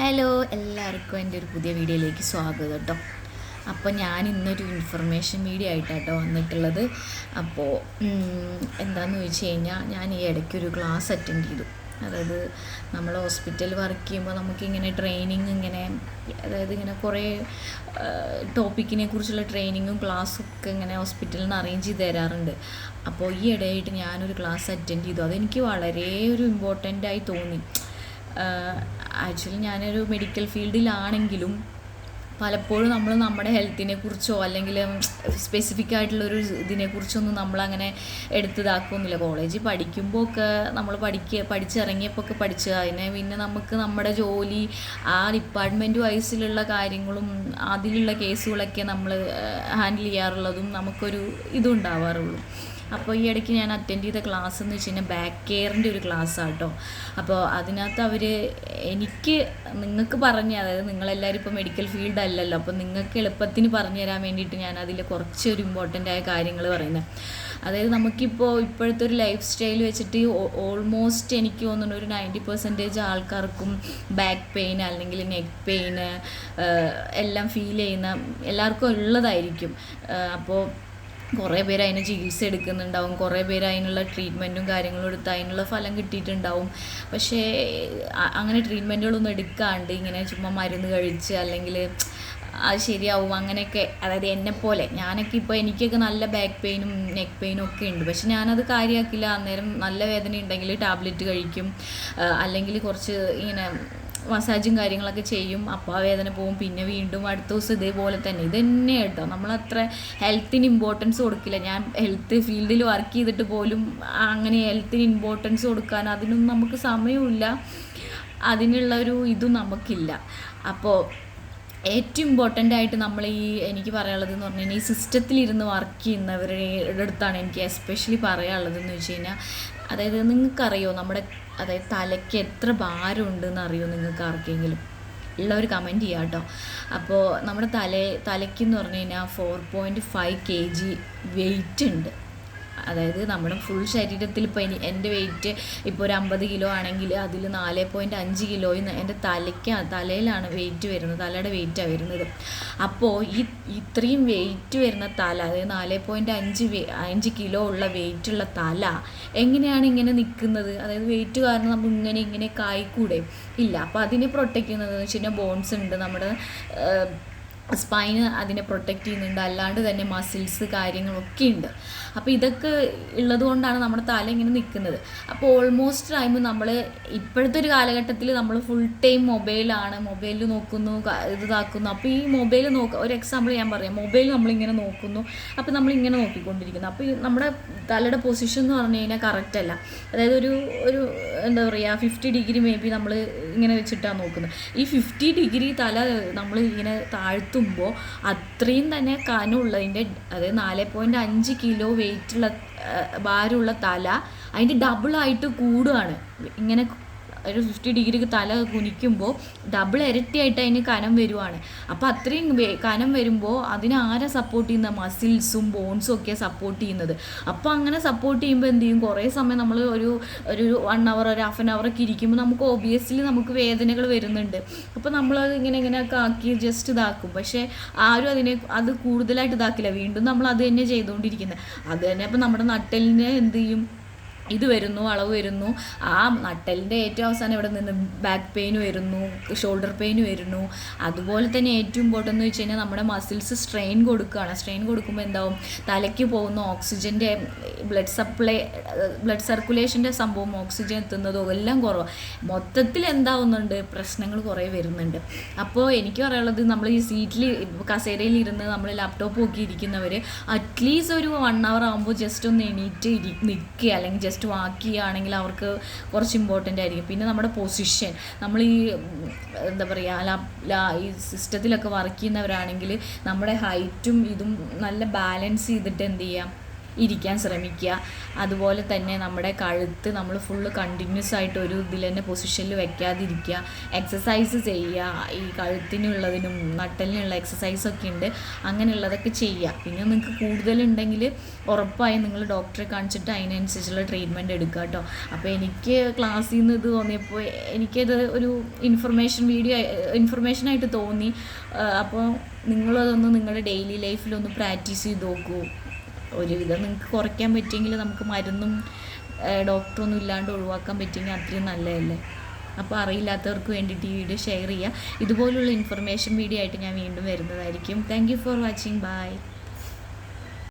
Hello എല്ലാവർക്കും എന്റെ ഒരു പുതിയ വീഡിയോയിലേക്ക് സ്വാഗതം കേട്ടോ. അപ്പോൾ ഞാൻ ഇന്നൊരു ഇൻഫർമേഷൻ വീഡിയോ ആയിട്ടാട്ടോ വന്നിട്ടുള്ളത്. അപ്പോൾ എന്താണെന്ന് ചോദിച്ചു കഴിഞ്ഞാൽ ഞാൻ ഈ ഇടയ്ക്ക് ഒരു ക്ലാസ് അറ്റൻഡ് ചെയ്തു. അതായത് നമ്മൾ ഹോസ്പിറ്റൽ വർക്ക് ചെയ്യുമ്പോൾ നമുക്കിങ്ങനെ ട്രെയിനിങ് ഇങ്ങനെ അതായത് ഇങ്ങനെ കുറേ ടോപ്പിക്കിനെ കുറിച്ചുള്ള ട്രെയിനിങ്ങും ക്ലാസ്സും ഒക്കെ ഇങ്ങനെ ഹോസ്പിറ്റലിൽ നിന്ന് അറേഞ്ച് ചെയ്ത് തരാറുണ്ട്. അപ്പോൾ ഈ ഇടയായിട്ട് ഞാനൊരു ക്ലാസ് അറ്റൻഡ് ചെയ്തു. അതെനിക്ക് വളരെ ഒരു ഇമ്പോർട്ടന്റ് ആയി തോന്നി. ആക്ച്വലി ഞാനൊരു മെഡിക്കൽ ഫീൽഡിലാണെങ്കിലും പലപ്പോഴും നമ്മൾ നമ്മുടെ ഹെൽത്തിനെ കുറിച്ചോ അല്ലെങ്കിൽ സ്പെസിഫിക് ആയിട്ടുള്ളൊരു ഇതിനെക്കുറിച്ചൊന്നും നമ്മളങ്ങനെ എടുത്തതാക്കൊന്നുമില്ല. കോളേജിൽ പഠിക്കുമ്പോൾ ഒക്കെ നമ്മൾ പഠിക്കുക പഠിച്ചിറങ്ങിയപ്പോൾ ഒക്കെ പഠിച്ച് അതിനെ പിന്നെ നമുക്ക് നമ്മുടെ ജോലി ആ ഡിപ്പാർട്ട്മെന്റ് വൈസിലുള്ള കാര്യങ്ങളും അതിലുള്ള കേസുകളൊക്കെ നമ്മൾ ഹാൻഡിൽ ചെയ്യാറുള്ളതും നമുക്കൊരു ഇതുണ്ടാവാറുള്ളൂ. അപ്പോൾ ഈ ഇടയ്ക്ക് ഞാൻ അറ്റൻഡ് ചെയ്ത ക്ലാസ് എന്ന് വെച്ച് കഴിഞ്ഞാൽ ബാക്ക് കെയറിന്റെ ഒരു ക്ലാസ്സാണ് കേട്ടോ അപ്പോൾ അതിനകത്ത് അവർ എനിക്ക് നിങ്ങൾക്ക് പറഞ്ഞ അതായത് നിങ്ങളെല്ലാവരും ഇപ്പോൾ മെഡിക്കൽ ഫീൽഡ് അല്ലല്ലോ അപ്പോൾ നിങ്ങൾക്ക് എളുപ്പത്തിന് പറഞ്ഞു തരാൻ വേണ്ടിയിട്ട് ഞാൻ അതിൽ കുറച്ചൊരു ഇമ്പോർട്ടന്റ് ആയ കാര്യങ്ങൾ പറയുന്നത് അതായത് നമുക്കിപ്പോൾ ഇപ്പോഴത്തെ ഒരു ലൈഫ് സ്റ്റൈൽ വെച്ചിട്ട് ഓൾമോസ്റ്റ് എനിക്ക് തോന്നുന്നു ഒരു നയന്റി പെർസെന്റേജ് ആൾക്കാർക്കും ബാക്ക് പെയിൻ അല്ലെങ്കിൽ നെക്ക് പെയിന് എല്ലാം ഫീൽ ചെയ്യുന്ന എല്ലാവർക്കും ഉള്ളതായിരിക്കും. അപ്പോൾ കുറേ പേര് അതിന് ചികിത്സ എടുക്കുന്നുണ്ടാവും. കുറേ പേര് അതിനുള്ള ട്രീറ്റ്മെന്റും കാര്യങ്ങളും എടുത്ത് അതിനുള്ള ഫലം കിട്ടിയിട്ടുണ്ടാവും. പക്ഷേ അങ്ങനെ ട്രീറ്റ്മെന്റുകളൊന്നും എടുക്കാണ്ട് ഇങ്ങനെ ചുമ്മാ മരുന്ന് കഴിച്ച് അല്ലെങ്കിൽ അത് ശരിയാവും അങ്ങനെയൊക്കെ. അതായത് എന്നെപ്പോലെ ഞാനൊക്കെ ഇപ്പോൾ എനിക്കൊക്കെ നല്ല ബാക്ക് പെയിനും നെക്ക് പെയിനും ഒക്കെ ഉണ്ട്. പക്ഷെ ഞാനത് കാര്യമാക്കില്ല അന്നേരം നല്ല വേദന ഉണ്ടെങ്കിൽ ടാബ്ലറ്റ് കഴിക്കും അല്ലെങ്കിൽ കുറച്ച് ഇങ്ങനെ മസാജും കാര്യങ്ങളൊക്കെ ചെയ്യും. അപ്പോൾ ആ വേദന പോവും. പിന്നെ വീണ്ടും അടുത്ത ദിവസം ഇതേപോലെ തന്നെ. ഇത് തന്നെ കേട്ടോ. നമ്മളത്ര ഹെൽത്തിന് ഇമ്പോർട്ടൻസ് കൊടുക്കില്ല. ഞാൻ ഹെൽത്ത് ഫീൽഡിൽ വർക്ക് ചെയ്തിട്ട് പോലും അങ്ങനെ ഹെൽത്തിന് ഇമ്പോർട്ടൻസ് കൊടുക്കാൻ അതിനൊന്നും നമുക്ക് സമയമില്ല. അതിനുള്ള ഒരു ഇതും നമുക്കില്ല. അപ്പോൾ ഏറ്റവും ഇമ്പോർട്ടന്റ് ആയിട്ട് നമ്മൾ ഈ എനിക്ക് പറയാനുള്ളത് എന്ന് പറഞ്ഞു കഴിഞ്ഞാൽ ഈ സിസ്റ്റത്തിലിരുന്ന് വർക്ക് ചെയ്യുന്നവരുടെ അടുത്താണ് എനിക്ക് എസ്പെഷ്യലി പറയാനുള്ളതെന്ന് വെച്ച് കഴിഞ്ഞാൽ അതായത് നിങ്ങൾക്കറിയോ നമ്മുടെ അതായത് തലയ്ക്ക് എത്ര ഭാരമുണ്ടെന്ന് അറിയോ നിങ്ങൾക്ക് ആർക്കെങ്കിലും? ഉള്ളവർ കമന്റ് ചെയ്യാം കേട്ടോ. അപ്പോൾ നമ്മുടെ തല തലയ്ക്കെന്ന് പറഞ്ഞു കഴിഞ്ഞാൽ four point five K G weight ഉണ്ട്. അതായത് നമ്മുടെ ഫുൾ ശരീരത്തിൽ ഇപ്പോൾ ഇനി എന്റെ വെയിറ്റ് ഇപ്പോൾ ഒരു അമ്പത് കിലോ ആണെങ്കിൽ അതിൽ നാല് പോയിന്റ് അഞ്ച് കിലോയിൽ എന്റെ തലയ്ക്ക് തലയിലാണ് വെയിറ്റ് വരുന്നത് തലയുടെ വെയിറ്റാണ് വരുന്നത്. അപ്പോൾ ഈ ഇത്രയും വെയിറ്റ് വരുന്ന തല അതായത് നാല് പോയിന്റ് അഞ്ച് അഞ്ച് കിലോ ഉള്ള വെയിറ്റുള്ള തല എങ്ങനെയാണ് ഇങ്ങനെ നിൽക്കുന്നത്? അതായത് വെയിറ്റ് കാരണം നമ്മൾ ഇങ്ങനെ ഇങ്ങനെ കായ്ക്കൂടെ ഇല്ല അപ്പോൾ അതിനെ പ്രൊട്ടക്റ്റ് ചെയ്യുന്നത് എന്ന് വെച്ച് കഴിഞ്ഞാൽ ബോൺസ് ഉണ്ട്. നമ്മുടെ സ്പൈന് അതിനെ പ്രൊട്ടക്റ്റ് ചെയ്യുന്നുണ്ട്. അല്ലാണ്ട് തന്നെ മസിൽസ് കാര്യങ്ങളൊക്കെ ഉണ്ട്. അപ്പോൾ ഇതൊക്കെ ഉള്ളത് കൊണ്ടാണ് നമ്മുടെ തല ഇങ്ങനെ നിൽക്കുന്നത് അപ്പോൾ ഓൾമോസ്റ്റ് ടൈം നമ്മൾ ഇപ്പോഴത്തെ ഒരു കാലഘട്ടത്തിൽ നമ്മൾ ഫുൾ ടൈം മൊബൈലാണ് മൊബൈലിൽ നോക്കുന്നു ഇത് ഇതാക്കുന്നു. അപ്പോൾ ഈ മൊബൈൽ നോക്ക ഒരു എക്സാമ്പിൾ ഞാൻ പറയാം. മൊബൈൽ നമ്മളിങ്ങനെ നോക്കുന്നു. അപ്പോൾ നമ്മളിങ്ങനെ നോക്കിക്കൊണ്ടിരിക്കുന്നു. അപ്പോൾ നമ്മുടെ തലയുടെ പൊസിഷൻ എന്ന് പറഞ്ഞു കഴിഞ്ഞാൽ കറക്റ്റ് അല്ല. അതായത് ഒരു ഒരു എന്താ പറയുക ഫിഫ്റ്റി ഡിഗ്രി മേ ബി നമ്മൾ ഇങ്ങനെ വെച്ചിട്ടാണ് നോക്കുന്നത്. ഈ ഫിഫ്റ്റി ഡിഗ്രി തല നമ്മൾ ഇങ്ങനെ താഴ്ത്തുമ്പോൾ അത്രയും തന്നെ കനമുള്ളതിന്റെ അതായത് നാല് പോയിന്റ് അഞ്ച് കിലോ വെയിറ്റുള്ള ഭാരമുള്ള തല അതിന്റെ ഡബിളായിട്ട് കൂടുകയാണ് ഇങ്ങനെ ഒരു ഫിഫ്റ്റി ഡിഗ്രിക്ക് തല കുനിക്കുമ്പോൾ ഡബിൾ ഇരട്ടിയായിട്ട് അതിന് കനം വരുവാണ്. അപ്പോൾ അത്രയും കനം വരുമ്പോൾ അതിനെ ആരെ സപ്പോർട്ട് ചെയ്യുന്ന? മസിൽസും ബോൺസും ഒക്കെ സപ്പോർട്ട് ചെയ്യുന്നത്. അപ്പോൾ അങ്ങനെ സപ്പോർട്ട് ചെയ്യുമ്പോൾ എന്ത് ചെയ്യും? കുറേ സമയം നമ്മൾ ഒരു ഒരു വൺ അവർ ഒരു ഹാഫ് ആൻ അവറൊക്കെ ഇരിക്കുമ്പോൾ നമുക്ക് ഒബിയസ്ലി നമുക്ക് വേദനകൾ വരുന്നുണ്ട്. അപ്പോൾ നമ്മളത് ഇങ്ങനെ ഇങ്ങനെയൊക്കെ ആക്കി ജസ്റ്റ് ഇതാക്കും. പക്ഷേ ആരും അതിനെ അത് കൂടുതലായിട്ട് ഇതാക്കില്ല. വീണ്ടും നമ്മൾ അത് തന്നെ ചെയ്തുകൊണ്ടിരിക്കുന്നത് അത് തന്നെ അപ്പോൾ നമ്മുടെ നട്ടലിനെ എന്ത് ചെയ്യും? ഇത് വരുന്നു അളവ് വരുന്നു. ആ നട്ടലിന്റെ ഏറ്റവും അവസാനം ഇവിടെ നിന്ന് ബാക്ക് പെയിൻ വരുന്നു ഷോൾഡർ പെയിൻ വരുന്നു. അതുപോലെ തന്നെ ഏറ്റവും ഇമ്പോർട്ടന്റ് എന്ന് വെച്ച് കഴിഞ്ഞാൽ നമ്മുടെ മസിൽസ് സ്ട്രെയിൻ കൊടുക്കുകയാണ്. സ്ട്രെയിൻ കൊടുക്കുമ്പോൾ എന്താവും? തലയ്ക്ക് പോകുന്ന ഓക്സിജന്റെ ബ്ലഡ് സപ്ലൈ ബ്ലഡ് സർക്കുലേഷന്റെ സംഭവം ഓക്സിജൻ എത്തുന്നതോ എല്ലാം കുറവാണ് മൊത്തത്തിൽ എന്താവുന്നുണ്ട്? പ്രശ്നങ്ങൾ കുറേ വരുന്നുണ്ട്. അപ്പോൾ എനിക്ക് പറയാനുള്ളത് നമ്മൾ ഈ സീറ്റിൽ കസേരയിൽ ഇരുന്ന് നമ്മൾ ലാപ്ടോപ്പ് നോക്കി ഇരിക്കുന്നവർ അറ്റ്ലീസ്റ്റ് ഒരു വൺ അവർ ആകുമ്പോൾ ജസ്റ്റ് ഒന്ന് എണീറ്റ് ഇരി നിൽക്കുക. അല്ലെങ്കിൽ ജസ്റ്റ് ജസ്റ്റ് വാക്ക് അവർക്ക് കുറച്ച് ഇമ്പോർട്ടന്റ് ആയിരിക്കും. പിന്നെ നമ്മുടെ പൊസിഷൻ നമ്മൾ ഈ എന്താ പറയുക ലാ ഈ സിസ്റ്റത്തിലൊക്കെ വർക്ക് ചെയ്യുന്നവരാണെങ്കിൽ നമ്മുടെ ഹൈറ്റും ഇതും നല്ല ബാലൻസ് ചെയ്തിട്ട് എന്ത് ചെയ്യാം? ഇരിക്കാൻ ശ്രമിക്കുക. അതുപോലെ തന്നെ നമ്മുടെ കഴുത്ത് നമ്മൾ ഫുള്ള് കണ്ടിന്യൂസ് ആയിട്ട് ഒരു ഇതിൽ തന്നെ പൊസിഷനിൽ വെക്കാതിരിക്കുക. എക്സസൈസ് ചെയ്യുക. ഈ കഴുത്തിനുള്ളതിനും നട്ടലിനുള്ള എക്സസൈസൊക്കെ ഉണ്ട്. അങ്ങനെയുള്ളതൊക്കെ ചെയ്യുക. പിന്നെ നിങ്ങൾക്ക് കൂടുതലുണ്ടെങ്കിൽ ഉറപ്പായും നിങ്ങൾ ഡോക്ടറെ കാണിച്ചിട്ട് അതിനനുസരിച്ചുള്ള ട്രീറ്റ്മെന്റ് എടുക്കുക കേട്ടോ. അപ്പോൾ എനിക്ക് ക്ലാസ്സിൽ നിന്ന് ഇത് തോന്നിയപ്പോൾ എനിക്കത് ഒരു ഇൻഫർമേഷൻ വീഡിയോ ഇൻഫർമേഷനായിട്ട് തോന്നി. അപ്പോൾ നിങ്ങളതൊന്ന് നിങ്ങളുടെ ഡെയിലി ലൈഫിലൊന്ന് പ്രാക്ടീസ് ചെയ്ത് നോക്കൂ. ഒരുവിധം നിങ്ങൾക്ക് കുറയ്ക്കാൻ പറ്റിയെങ്കിൽ നമുക്ക് മരുന്നും ഡോക്ടറൊന്നും ഇല്ലാണ്ട് ഒഴിവാക്കാൻ പറ്റിയെങ്കിൽ അത്രയും നല്ലതല്ലേ? അപ്പോൾ അറിയില്ലാത്തവർക്ക് വേണ്ടിയിട്ട് ഈ വീഡിയോ ഷെയർ ചെയ്യുക. ഇതുപോലുള്ള ഇൻഫർമേഷൻ വീഡിയോ ആയിട്ട് ഞാൻ വീണ്ടും വരുന്നതായിരിക്കും. Thank for watching bye